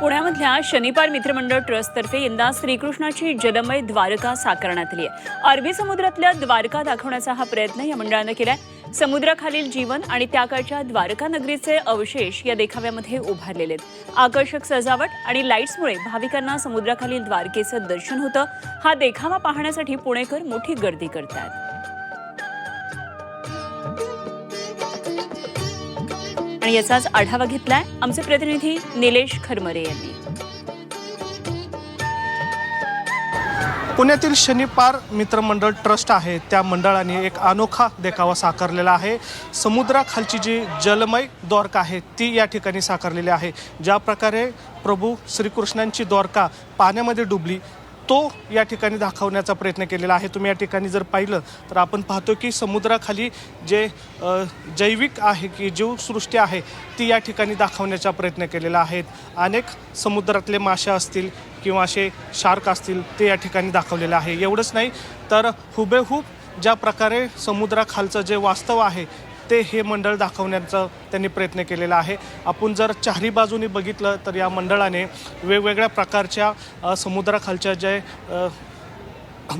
पुण्यामधल्या शनिपार मित्रमंडळ ट्रस्टतर्फे यंदा श्रीकृष्णाची जलमय द्वारका साकारण्यात आली आहे. अरबी समुद्रातल्या द्वारका दाखवण्याचा हा प्रयत्न या मंडळानं केलाय. समुद्राखालील जीवन आणि त्या काळच्या द्वारका नगरीचे अवशेष या देखाव्यामध्ये उभारलेले आहेत. आकर्षक सजावट आणि लाईट्समुळे भाविकांना समुद्राखालील द्वारकेचं दर्शन होतं. हा देखावा पाहण्यासाठी पुणेकर मोठी गर्दी करतात आणि याचाच आढावा घेतलाय आमचे प्रतिनिधी निलेश खरमरे यांनी. पुण्यातील शनिपार मित्रमंडळ ट्रस्ट आहे. त्या मंडळाने एक अनोखा देखावा साकारलेला आहे. समुद्राखालची जी जलमय द्वारका आहे ती या ठिकाणी साकारलेली आहे. ज्या प्रकारे प्रभू श्रीकृष्णांची द्वारका पाण्यामध्ये डुबली तो या ठिकाणी दाखवण्याचा प्रयत्न केलेला आहे. तुम्ही या ठिकाणी जर पाहिलं तर आपण पाहतो की समुद्राखाली जे जैविक आहे की जीवसृष्टी आहे ती या ठिकाणी दाखवण्याचा प्रयत्न केलेला आहे. अनेक समुद्रातले मासे असतील किंवा असे शार्क असतील ते या ठिकाणी दाखवलेलं आहे. एवढंच नाही तर हुबेहूब ज्या प्रकारे समुद्राखालचं जे वास्तव आहे ते हे मंडळ दाखवण्याचा त्यांनी प्रयत्न केलेला आहे. आपण जर चारही बाजूनी बघितलं तर या मंडळाने वेगवेगळ्या प्रकारच्या समुद्राखालच्या जे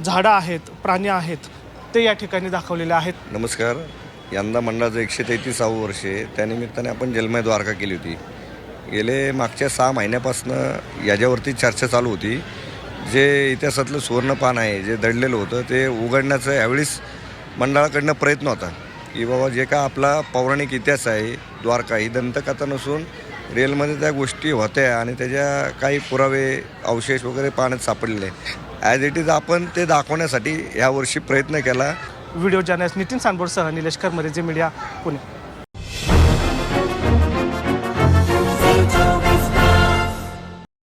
झाडं आहेत प्राणी आहेत ते या ठिकाणी दाखवलेले आहेत. नमस्कार. यंदा मंडळाचं एकशे तेहतीसावं वर्ष आहे. त्यानिमित्ताने आपण जलमय द्वारका केली होती. गेले मागच्या सहा महिन्यापासून याच्यावरती चर्चा चालू होती. जे इतिहासातलं सुवर्णपान आहे जे दडलेलं होतं ते उघडण्याचं यावेळीस मंडळाकडनं प्रयत्न होता. की बाबा जे का आपला पौराणिक इतिहास आहे द्वारका ही दंतकथा नसून रिअलमध्ये त्या गोष्टी होत्या आणि त्याच्या काही पुरावे अवशेष वगैरे पाण्यात सापडलेले ॲज इट इज आपण ते दाखवण्यासाठी यावर्षी प्रयत्न केला. व्हिडिओ जर्नलिस्ट नितीन सांबोरसह निलेश करमरे जे मीडिया पुणे.